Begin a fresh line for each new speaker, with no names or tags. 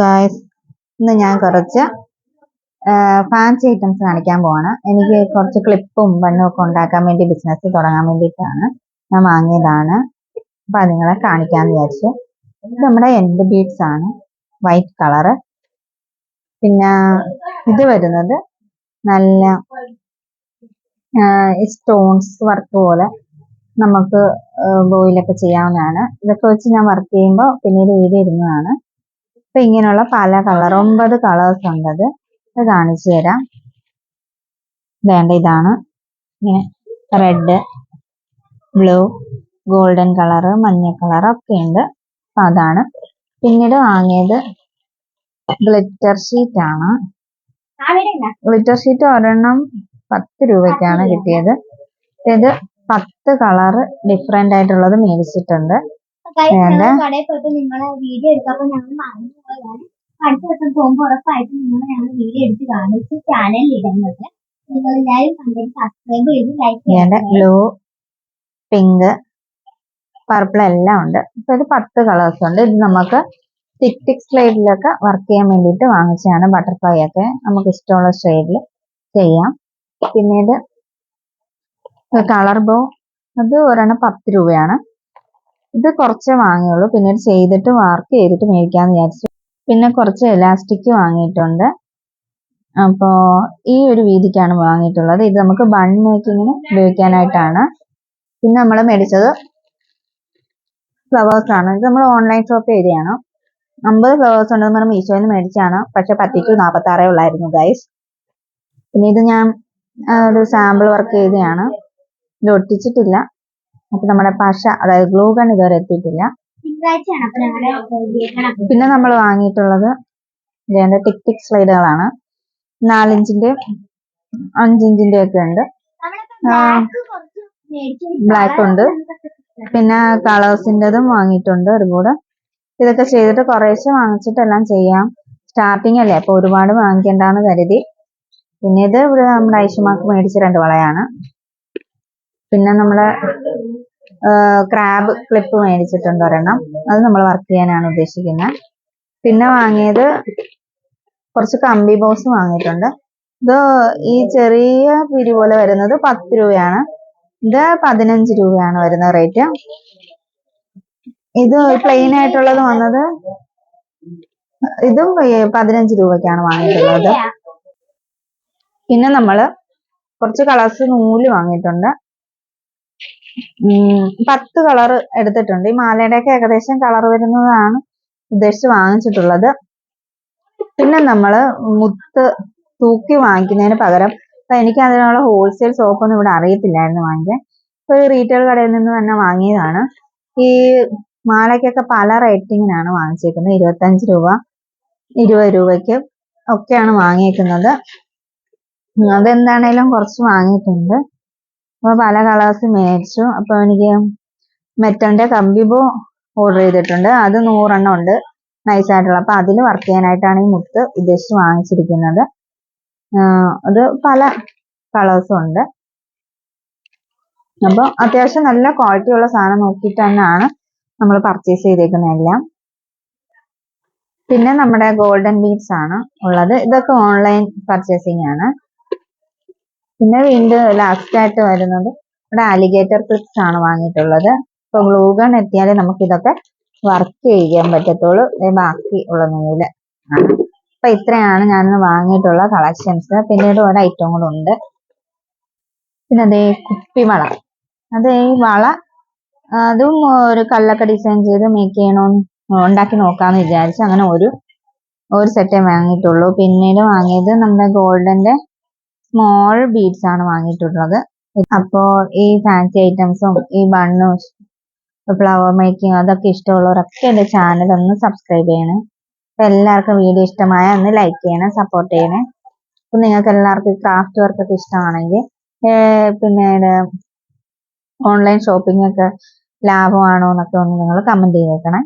Guys ഇന്ന് ഞാൻ കുറച്ച് ഫാൻസി ഐറ്റംസ് കാണിക്കാൻ പോവാണ്. എനിക്ക് കുറച്ച് ക്ലിപ്പും ബണ്ണും ഒക്കെ ഉണ്ടാക്കാൻ വേണ്ടി ബിസിനസ് തുടങ്ങാൻ വേണ്ടിയിട്ടാണ് ഞാൻ വാങ്ങിയതാണ്. അപ്പം അത് നിങ്ങളെ കാണിക്കാന്ന് വിചാരിച്ചു. ഇത് നമ്മുടെ എൻഡ് ബീഡ്സ് ആണ്. വൈറ്റ് കളറ് പിന്നെ ഇത് വരുന്നത് നല്ല സ്റ്റോൺസ് വർക്ക് പോലെ നമുക്ക് ബോയിലൊക്കെ ചെയ്യാവുന്നതാണ്. ഇതൊക്കെ വെച്ച് ഞാൻ വർക്ക് ചെയ്യുമ്പോൾ പിന്നീട് വീഡിയോ ഇടുന്നതാണ് അപ്പൊ ഇങ്ങനെയുള്ള പല കളർ ഒമ്പത് കളേഴ്സ് ഉണ്ട് അത് ഇത് കാണിച്ചു തരാം. വേണ്ട ഇതാണ്. ഇങ്ങനെ റെഡ് ബ്ലൂ ഗോൾഡൻ കളറ് മഞ്ഞ കളർ ഒക്കെ ഉണ്ട്. അപ്പൊ അതാണ്. പിന്നീട് വാങ്ങിയത് ഗ്ലിറ്റർ ഷീറ്റ് ആണ്. ഗ്ലിറ്റർ ഷീറ്റ് ഒരെണ്ണം പത്ത് രൂപയ്ക്കാണ് കിട്ടിയത്. ഇത് പത്ത് കളറ് ഡിഫറെന്റ് ആയിട്ടുള്ളത് മേടിച്ചിട്ടുണ്ട്.
നിങ്ങളെ വീഡിയോ എടുത്തപ്പോ ഞങ്ങൾ മറന്നു പോയതാണ് അടുത്ത ദിവസം പോകുമ്പോൾ ഉറപ്പായിട്ടും നിങ്ങൾ ഞങ്ങൾ വീഡിയോ എടുത്ത് കാണിച്ച് ചാനലിൽ ഇടുന്നത്. നിങ്ങൾ എല്ലാവരും കണ്ടിട്ട് സബ്സ്ക്രൈബ് ചെയ്ത് ലൈക്ക്
ബ്ലൂ പിങ്ക് പർപ്പിൾ എല്ലാം ഉണ്ട്. ഇപ്പൊ ഇത് പത്ത് കളേഴ്സ് ഉണ്ട്. ഇത് നമുക്ക് ടിക് ടിക് സ്ലൈഡിലൊക്കെ വർക്ക് ചെയ്യാൻ വേണ്ടിയിട്ട് വാങ്ങിച്ചതാണ് ബട്ടർഫ്ലൈ ഒക്കെ. നമുക്ക് ഇഷ്ടമുള്ള ഷെയ്ഡിൽ ചെയ്യാം. പിന്നീട് കളർ ബോ അത് ഒരെണ്ണം പത്ത് രൂപയാണ്. ഇത് കുറച്ചേ വാങ്ങിയുള്ളൂ. പിന്നെ ചെയ്തിട്ട് വർക്ക് ചെയ്തിട്ട് മേടിക്കാന്ന് വിചാരിച്ചു. പിന്നെ കുറച്ച് എലാസ്റ്റിക് വാങ്ങിയിട്ടുണ്ട്. അപ്പോൾ ഈ ഒരു വീതിക്കാണ് വാങ്ങിയിട്ടുള്ളത്. ഇത് നമുക്ക് ബൺ മേക്കിങ്ങിന് ഉപയോഗിക്കാനായിട്ടാണ്. പിന്നെ നമ്മൾ മേടിച്ചത് ഫ്ലവേഴ്സ് ആണ്. ഇത് നമ്മൾ ഓൺലൈൻ ഷോപ്പ് ചെയ്തതാണ് അമ്പത് ഫ്ലവേഴ്സ് ഉണ്ടെന്ന് പറഞ്ഞാൽ മീഷോയിൽ നിന്ന് മേടിച്ചാണ്. പക്ഷെ പത്തിക്ക് നാൽപ്പത്തി ആറേ ഉള്ളായിരുന്നു ഗൈസ് പിന്നെ ഇത് ഞാൻ ഒരു സാമ്പിൾ വർക്ക് ചെയ്തതാണ് ഇത് ഒട്ടിച്ചിട്ടില്ല. അപ്പൊ നമ്മുടെ പശ അതായത് ഗ്ലൂ ഗൺ ഇതുവരെ എത്തിയിട്ടില്ല. പിന്നെ നമ്മൾ വാങ്ങിയിട്ടുള്ളത് ഇതിന്റെ ടിക് ടിക് സ്ലൈഡുകളാണ്. നാലിഞ്ചിന്റെ അഞ്ചിഞ്ചിന്റെ ഒക്കെ ഉണ്ട്. ബ്ലാക്ക് ഉണ്ട്. പിന്നെ കളേഴ്സിന്റെതും വാങ്ങിയിട്ടുണ്ട് ഒരുപാട്. ഇതൊക്കെ ചെയ്തിട്ട് കുറേശ്ശെ വാങ്ങിച്ചിട്ടെല്ലാം ചെയ്യാം. സ്റ്റാർട്ടിങ് അല്ലേ അപ്പൊ ഒരുപാട് വാങ്ങിക്കേണ്ടെന്ന് കരുതി. പിന്നെ ഇത് ഇവിടെ നമ്മുടെ ഐഷുമാക്ക് മേടിച്ച രണ്ട് വളയാണ്. പിന്നെ നമ്മൾ ക്രാബ് ക്ലിപ്പ് മേടിച്ചിട്ടുണ്ട് ഒരെണ്ണം. അത് നമ്മൾ വർക്ക് ചെയ്യാനാണ് ഉദ്ദേശിക്കുന്നത്. പിന്നെ വാങ്ങിയത് കുറച്ച് കമ്പി ബോസ് വാങ്ങിയിട്ടുണ്ട്. ഇത് ഈ ചെറിയ പിരി പോലെ വരുന്നത് പത്ത് രൂപയാണ്. ഇത് പതിനഞ്ച് രൂപയാണ് വരുന്ന റേറ്റ് ഇത് പ്ലെയിൻ ആയിട്ടുള്ളത് വന്നത് ഇതും പതിനഞ്ച് രൂപയ്ക്കാണ് വാങ്ങിയിട്ടുള്ളത്. പിന്നെ നമ്മൾ കുറച്ച് കളേഴ്സ് നൂൽ വാങ്ങിയിട്ടുണ്ട്. പത്ത് കളർ എടുത്തിട്ടുണ്ട്. ഈ മാലയുടെ ഒക്കെ ഏകദേശം കളർ വരുന്നതാണ് ഉദ്ദേശിച്ച് വാങ്ങിച്ചിട്ടുള്ളത്. പിന്നെ നമ്മൾ മുത്ത് തൂക്കി വാങ്ങിക്കുന്നതിന് പകരം അപ്പൊ എനിക്ക് അതിനുള്ള ഹോൾസെയിൽ ഷോപ്പൊന്നും ഇവിടെ അറിയത്തില്ലായിരുന്നു വാങ്ങിക്കാൻ. ഇപ്പൊ ഈ റീറ്റെയിൽ കടയിൽ നിന്ന് തന്നെ വാങ്ങിയതാണ്. ഈ മാലയ്ക്കൊക്കെ പല റേറ്റിങ്ങിനാണ് വാങ്ങിച്ചേക്കുന്നത്. ഇരുപത്തഞ്ച് രൂപ ഇരുപത് രൂപയ്ക്ക് ഒക്കെയാണ് വാങ്ങിയേക്കുന്നത്. അതെന്താണേലും കുറച്ച് വാങ്ങിയിട്ടുണ്ട്. അപ്പൊ പല കളേഴ്സ് മേടിച്ചു. അപ്പൊ എനിക്ക് മെറ്റന്റെ കമ്പിബോ ഓർഡർ ചെയ്തിട്ടുണ്ട്. അത് നൂറെണ്ണം ഉണ്ട്. നൈസായിട്ടുള്ള അപ്പൊ അതിൽ വർക്ക് ചെയ്യാനായിട്ടാണ് ഈ മുത്ത് ഉദ്ദേശിച്ച് വാങ്ങിച്ചിരിക്കുന്നത്. അത് പല കളേഴ്സും ഉണ്ട്. അപ്പൊ അത്യാവശ്യം നല്ല ക്വാളിറ്റി ഉള്ള സാധനം നോക്കിയിട്ട് തന്നെയാണ് നമ്മൾ പർച്ചേസ് ചെയ്തേക്കുന്നതെല്ലാം പിന്നെ നമ്മുടെ ഗോൾഡൻ ബീഡ്സ് ആണ് ഉള്ളത്. ഇതൊക്കെ ഓൺലൈൻ പർച്ചേസിംഗ് ആണ്. പിന്നെ വീണ്ടും ലാസ്റ്റ് ആയിട്ട് വരുന്നത് ഇവിടെ അലിഗേറ്റർ ക്ലിപ്സ് ആണ് വാങ്ങിയിട്ടുള്ളത്. ഇപ്പൊ ഗ്ലൂഗൺ എത്തിയാലേ നമുക്ക് ഇതൊക്കെ വർക്ക് ചെയ്യാൻ പറ്റത്തുള്ളൂ. ബാക്കി ഉള്ള നൂൽ. ആണ് അപ്പൊ ഇത്രയാണ് ഞാൻ വാങ്ങിയിട്ടുള്ള കളക്ഷൻസ് പിന്നീട് ഒരു ഐറ്റം കൂടെ ഉണ്ട്. പിന്നെ അതേ കുപ്പിവള. അത് ഈ വള അതും ഒരു കല്ലൊക്കെ ഡിസൈൻ ചെയ്ത് മേക്ക് ചെയ്യണോ ഉണ്ടാക്കി നോക്കാന്ന് വിചാരിച്ചു അങ്ങനെ ഒരു ഒരു സെറ്റേ വാങ്ങിയിട്ടുള്ളൂ. പിന്നീട് വാങ്ങിയത് നമ്മുടെ ഗോൾഡന്റെ സ്മോൾ ബീഡ്സ് ആണ് വാങ്ങിയിട്ടുള്ളത്. അപ്പോ ഈ ഫാൻസി ഐറ്റംസും ഈ ബണ്ണും ഫ്ലവർ മേക്കിംഗ് അതൊക്കെ ഇഷ്ടമുള്ളവരൊക്കെ എന്റെ ചാനൽ ഒന്ന് സബ്സ്ക്രൈബ് ചെയ്യണേ. എല്ലാവർക്കും വീഡിയോ ഇഷ്ടമായ ഒന്ന് ലൈക്ക് ചെയ്യണേ സപ്പോർട്ട് ചെയ്യണേ. അപ്പൊ നിങ്ങൾക്ക് എല്ലാവർക്കും ക്രാഫ്റ്റ് വർക്ക് ഒക്കെ ഇഷ്ടമാണെങ്കിൽ പിന്നീട് ഓൺലൈൻ ഷോപ്പിംഗ് ഒക്കെ ലാഭമാണോ എന്നൊക്കെ ഒന്ന് നിങ്ങൾ കമന്റ് ചെയ്തേക്കണേ.